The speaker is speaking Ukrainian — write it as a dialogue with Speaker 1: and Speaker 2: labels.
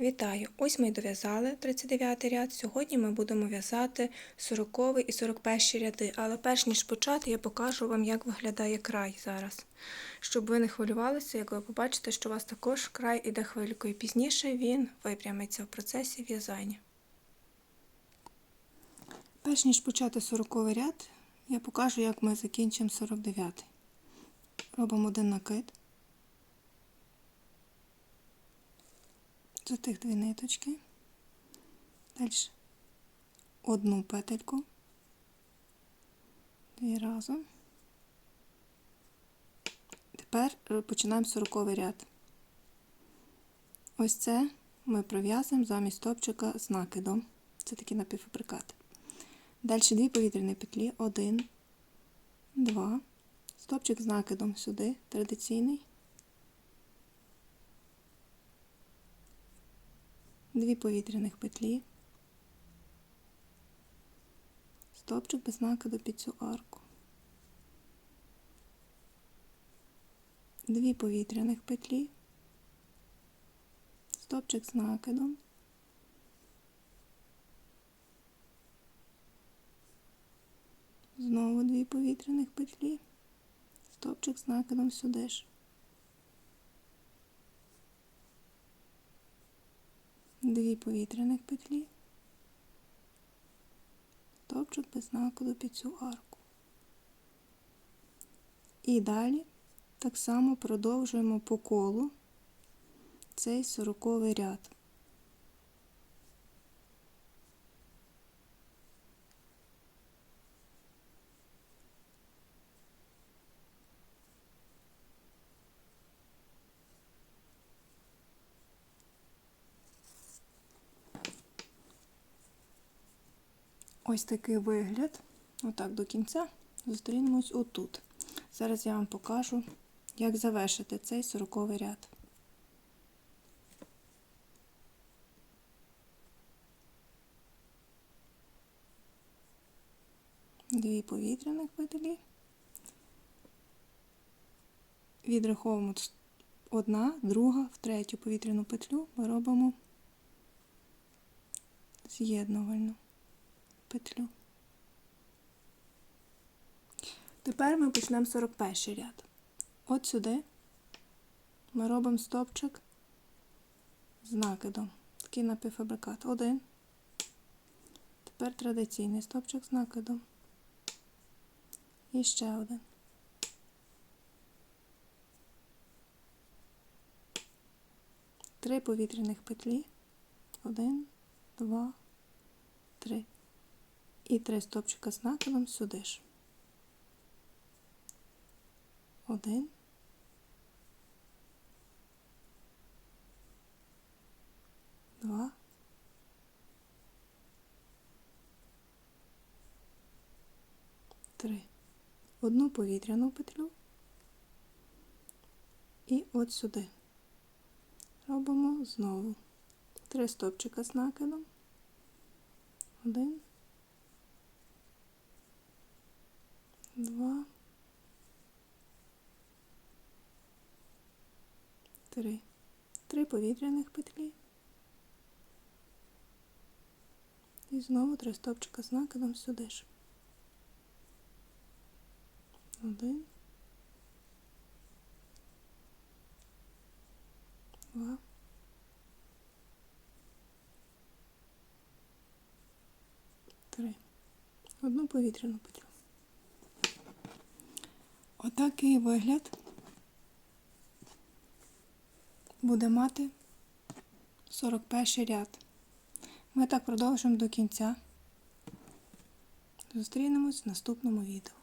Speaker 1: Вітаю! Ось ми й дов'язали 39 ряд. Сьогодні ми будемо в'язати 40 і 41 ряди. Але перш ніж почати, я покажу вам, як виглядає край зараз. Щоб ви не хвилювалися, як ви побачите, що у вас також край іде хвилькою. Пізніше він випрямиться в процесі в'язання. Перш ніж почати 40 ряд, я покажу, як ми закінчимо 49. Робимо один накид. За тих дві ниточки, далі одну петельку, дві разом. Тепер починаємо 40 ряд. Ось це ми пров'язуємо замість стопчика з накидом. Це такі напівфабрикати. Далі дві повітряні петлі, один, два, стопчик з накидом сюди, традиційний. Дві повітряних петлі, стопчик без накиду під цю арку, дві повітряних петлі, стопчик з накидом, знову дві повітряних петлі, стопчик з накидом сюди ж. Дві повітряних петлі, стовпчик без накладу під цю арку. І далі так само продовжуємо по колу цей сороковий ряд. Ось такий вигляд. Отак до кінця. Зустрінемось отут. Зараз я вам покажу, як завершити цей сороковий ряд. Дві повітряних петлі. Відраховуємо одна, друга, в третю повітряну петлю ми робимо з'єднувальну петлю. Тепер ми почнемо 41 ряд. От сюди ми робимо стопчик з накидом. Такий напівфабрикат. Один. Тепер традиційний стопчик з накидом. І ще один. Три повітряних петлі. Один, два, три і три стопчика з накидом сюди ж. 1 2 3 Одну повітряну петлю і от сюди. Робимо знову три стопчика з накидом. 1 3. 3 повітряних петлі. І знову три стопчика з накидом сюди ж. Один. Два. Три. Одну повітряну петлю. Отакий вигляд буде мати 41 ряд. Ми так продовжимо до кінця. Зустрінемось в наступному відео.